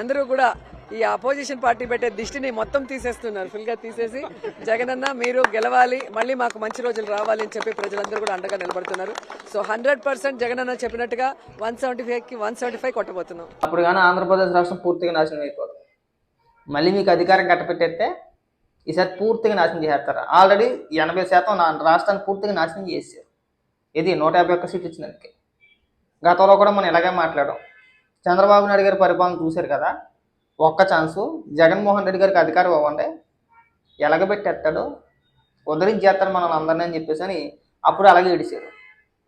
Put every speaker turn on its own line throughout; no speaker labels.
అందరూ కూడా ఈ అపోజిషన్ పార్టీ పెట్టే దిష్టిని మొత్తం తీసేస్తున్నారు. ఫుల్గా తీసేసి జగనన్న మీరు గెలవాలి మళ్ళీ మాకు మంచి రోజులు రావాలి అని చెప్పి ప్రజలందరూ కూడా అండగా నిలబడుతున్నారు. సో హండ్రెడ్ పర్సెంట్ జగనన్న చెప్పినట్టుగా వన్ సెవెంటీ ఫైవ్కి వన్ సెవెంటీ ఫైవ్ కొట్టబోతున్నాం.
అప్పుడు కానీ ఆంధ్రప్రదేశ్ రాష్ట్రం పూర్తిగా నాశనం అయిపోదు. మళ్ళీ మీకు అధికారం కట్టపెట్టేస్తే ఈసారి పూర్తిగా నాశనం చేసేస్తారు. ఆల్రెడీ ఎనభై శాతం నా రాష్ట్రాన్ని పూర్తిగా నాశనం చేశారు. ఇది నూట యాభై ఒక్క సీట్లు ఇచ్చినందుకే. గతంలో కూడా మనం ఇలాగే మాట్లాడాం. చంద్రబాబు నాయుడు గారి పరిపాలన చూశారు కదా ఒక్క ఛాన్సు జగన్మోహన్ రెడ్డి గారికి అధికారం ఇవ్వండి. ఎలగబెట్టేస్తాడు. ఉద్ధరించేస్తాడు మనల్ని అందరినీ అని చెప్పేసి అని అప్పుడు అలాగే ఇడిచారు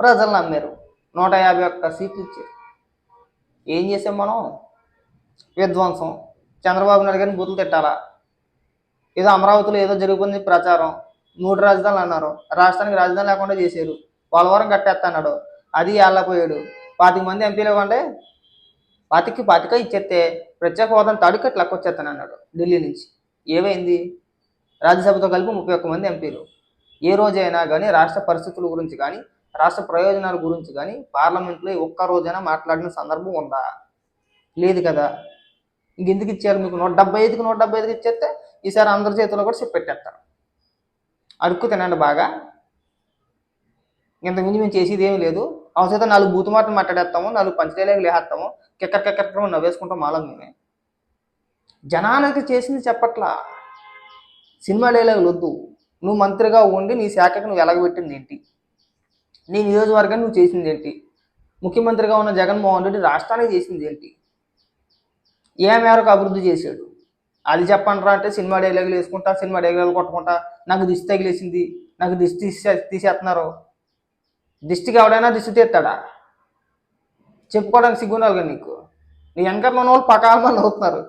ప్రజలు నమ్మారు. నూట యాభై ఒక్క సీట్లు ఇచ్చారు. ఏం చేసాం మనం? విధ్వంసం. చంద్రబాబు నాయుడు గారిని బూతులు తిట్టాలా? ఏదో అమరావతిలో ఏదో జరుగుతుంది ప్రచారం. మూడు రాజధానులు అన్నారు. రాష్ట్రానికి రాజధాని లేకుండా చేశారు. పోలవరం కట్టేస్తాడు అది పోయాడు. పాతిక మంది ఎంపీలు ఇవ్వండి. పాతికి పాతిక ఇచ్చేస్తే ప్రత్యేక హోదాను తాడుకట్టు లక్కొచ్చేస్తాను అన్నాడు ఢిల్లీ నుంచి. ఏమైంది? రాజ్యసభతో కలిపి ముప్పై ఒక్క మంది ఎంపీలు. ఏ రోజైనా కానీ రాష్ట్ర పరిస్థితుల గురించి కానీ రాష్ట్ర ప్రయోజనాల గురించి కానీ పార్లమెంట్లో ఒక్క రోజైనా మాట్లాడిన సందర్భం ఉందా? లేదు కదా. ఇంకెందుకు ఇచ్చారు మీకు? నూట డెబ్బై ఐదుకి నూట డెబ్బై ఐదుకి ఇచ్చేస్తే ఈసారి అందరి చేతిలో కూడా చెప్పి పెట్టేస్తారు. అడుక్కు తినండి బాగా. ఇంతకుముందు మేము చేసేది ఏమీ లేదు. అవసరం నాలుగు బూతు మాటలు మాట్లాడేస్తాము నాలుగు పంచలేలకు లేహేస్తాము కెక్కర్ కెక్కర్ నవ్వేసుకుంటాం మాలో మేమే. జనానికి చేసింది చెప్పట్లా. సినిమా డైలాగులు వద్దు. నువ్వు మంత్రిగా ఉండి నీ శాఖకు నువ్వు ఎలగబెట్టింది ఏంటి? నీ నియోజకవర్గాన్ని నువ్వు చేసింది ఏంటి? ముఖ్యమంత్రిగా ఉన్న జగన్మోహన్ రెడ్డి రాష్ట్రానికి చేసింది ఏంటి? ఏ మేరకు అభివృద్ధి చేశాడు? అది చెప్పండి అంటే సినిమా డైలాగులు వేసుకుంటా సినిమా డైలాగులు కొట్టుకుంటా నాకు దిష్టి తగిలేసింది నాకు దిష్టి తీసే తీసేస్తున్నారు. దిష్టికి ఎవడైనా దిష్టి తీస్తాడా? చెప్పుకోవడానికి సిగ్గుండాలి కదా నీకు? నీ వెనకట్లో ఉన్న వాళ్ళు పకాల మంది అవుతున్నారు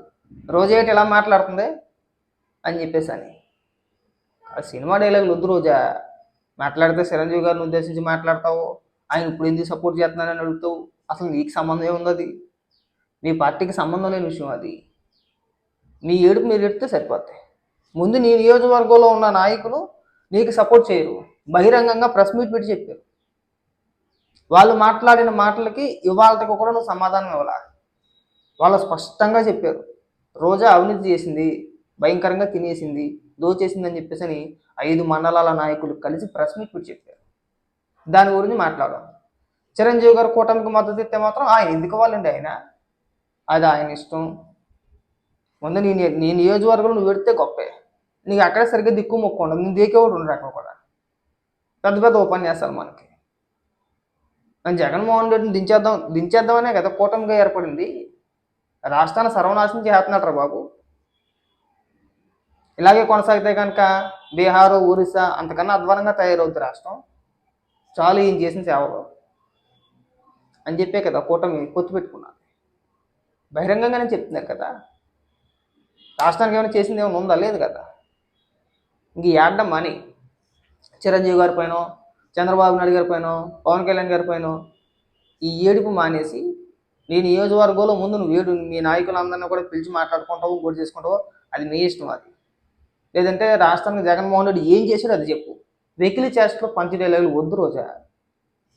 రోజేటి ఇలా మాట్లాడుతుంది? అని చెప్పేసి అని. ఆ సినిమా డైలాగులు వద్దు రోజా. మాట్లాడితే చిరంజీవి గారిని ఉద్దేశించి మాట్లాడతావు. ఆయన ఇప్పుడు ఎందుకు సపోర్ట్ చేస్తున్నానని అడుగుతావు? అసలు నీకు సంబంధం ఏముంది అది? నీ పార్టీకి సంబంధం లేని విషయం అది. నీ ఏడుపు మీరు ఎడితే సరిపోతాయి ముందు నీ నియోజకవర్గంలో ఉన్న నాయకులు నీకు సపోర్ట్ చేయరు. బహిరంగంగా ప్రెస్ మీట్ పెట్టి చెప్పారు. వాళ్ళు మాట్లాడిన మాటలకి ఇవాళకి కూడా నువ్వు సమాధానం ఇవ్వాల? వాళ్ళు స్పష్టంగా చెప్పారు. రోజా అవినీతి చేసింది భయంకరంగా తినేసింది దోచేసింది అని చెప్పేసి అని ఐదు మండలాల నాయకులు కలిసి ప్రెస్ మీట్ పెట్టి చెప్పారు. దాని గురించి మాట్లాడాం చిరంజీవి గారు కూటమికి మద్దతు ఇస్తే మాత్రం ఆయన ఎందుకు ఇవ్వాలండి ఆయన? అది ఆయన ఇష్టం. ముందు నీ నీ నియోజకవర్గంలో నువ్వు పెడితే గొప్పే. నీకు అక్కడే సరిగ్గా దిక్కు మొక్కు ఉండదు. నేను దేకేవాడు ఉండరు అక్కడ కూడా. పెద్ద పెద్ద ఉపన్యాసాలు మనకి. జగన్మోహన్ రెడ్డిని దించేద్దాం దించేద్దామనే కదా కూటమిగా ఏర్పడింది. రాష్ట్రాన్ని సర్వనాశనం చేస్తున్నాడు బాబు. ఇలాగే కొనసాగితే కనుక బీహారు ఒరిస్సా అంతకన్నా అధ్వానంగా తయారవుద్ది రాష్ట్రం. చాలు ఈయన చేసిన సేవలు. అని చెప్పే కదా కూటమి పొత్తు పెట్టుకున్నాను. బహిరంగంగానే చెప్తున్నారు కదా. రాష్ట్రానికి ఏమైనా చేసింది ఏమైనా ఉందా? లేదు కదా. ఇంక ఏడ్డం మనీ. చిరంజీవి గారి పైన చంద్రబాబు నాయుడు గారి పైన పవన్ కళ్యాణ్ గారి పైన ఈ ఏడుపు మానేసి నీ నియోజకవర్గంలో ముందు నువ్వు ఏడు మీ నాయకులందరినీ కూడా పిలిచి మాట్లాడుకుంటావు గుడి చేసుకుంటావు అది నీ ఇష్టం అది. లేదంటే రాష్ట్రానికి జగన్మోహన్ రెడ్డి ఏం చేశాడో అది చెప్పు. వెకిలి చేష్టలో పంచి డైలాగులు వద్దు రోజా.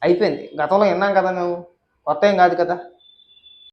అయిపోయింది. గతంలో విన్నాం కదా మేము. కొత్త ఏం కాదు కదా.